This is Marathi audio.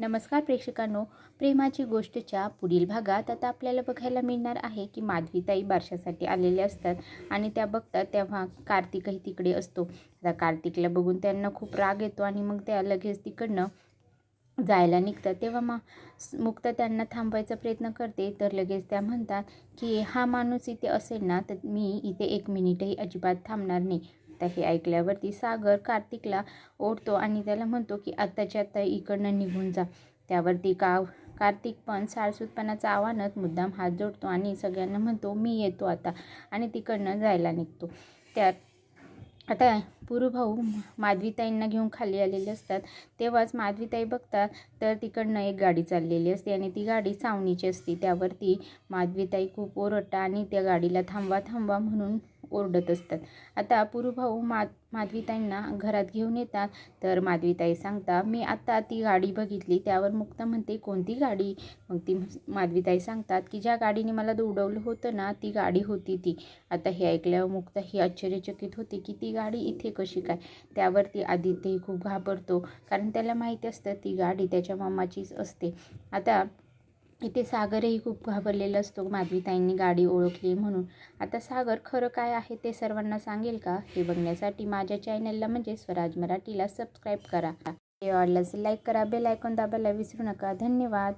नमस्कार प्रेक्षकांनो प्रेमाची गोष्टच्या पुढील भागात आता आपल्याला बघायला मिळणार आहे की माधवीताई बारशासाठी आलेल्या असतात आणि त्या बघतात तेव्हा कार्तिकही तिकडे असतो. आता कार्तिकला बघून त्यांना खूप राग येतो आणि मग त्या लगेच तिकडनं जायला निघतात. तेव्हा मा मुक्ता त्यांना थांबवायचा प्रयत्न करते तर लगेच त्या म्हणतात की हा माणूस इथे असेल ना तर मी इथे एक मिनिटही अजिबात थांबणार नाही. आता हे ऐकल्यावरती सागर कार्तिकला ओढतो आणि त्याला म्हणतो की आत्ताच्या आत्ता इकडनं निघून जा. त्यावरती का कार्तिक पण साळसूतपणाचा आव्हानात मुद्दाम हात जोडतो आणि सगळ्यांना म्हणतो मी येतो आता. आणि तिकडनं जायला निघतो. त्यात आता पुरुभाऊ माधवीताईंना घेऊन खाली आलेले असतात. तेव्हाच माधवीताई बघतात तर तिकडनं एक गाडी चाललेली असते आणि ती गाडी सावणीची असते. त्यावरती माधवीताई खूप ओरडतात आणि त्या गाडीला थांबवा थांबवा म्हणून ओरडत असतात. आता पुरुभाऊ मा माधवीताईंना घरात घेऊन येतात. तर माधवीताई सांगता मी आत्ता ती गाडी बघितली. त्यावर मुक्ता म्हणते कोणती गाडी? मग ती माधवीताई सांगतात की ज्या गाडीने मला दौडवलं होतं ना ती गाडी होती ती. आता हे ऐकल्यावर मुक्ता ही आश्चर्यचकित होती की ती गाडी इथे कशी काय? त्यावरती आदित्यही खूप घाबरतो. कारण त्याला माहिती असतं ती गाडी त्याच्या मामाचीच असते. आता इथे सागरही खूप घाबरलेला असतो. माधवीताईंनी गाडी ओळखली म्हणून. आता सागर खरं काय आहे ते सर्वांना सांगेल का? हे बघण्यासाठी माझ्या चॅनलला म्हणजे स्वराज मराठीला सबस्क्राईब करा. हे आवडल्यास लाईक करा. बेल आयकॉन दाबायला विसरू नका. धन्यवाद.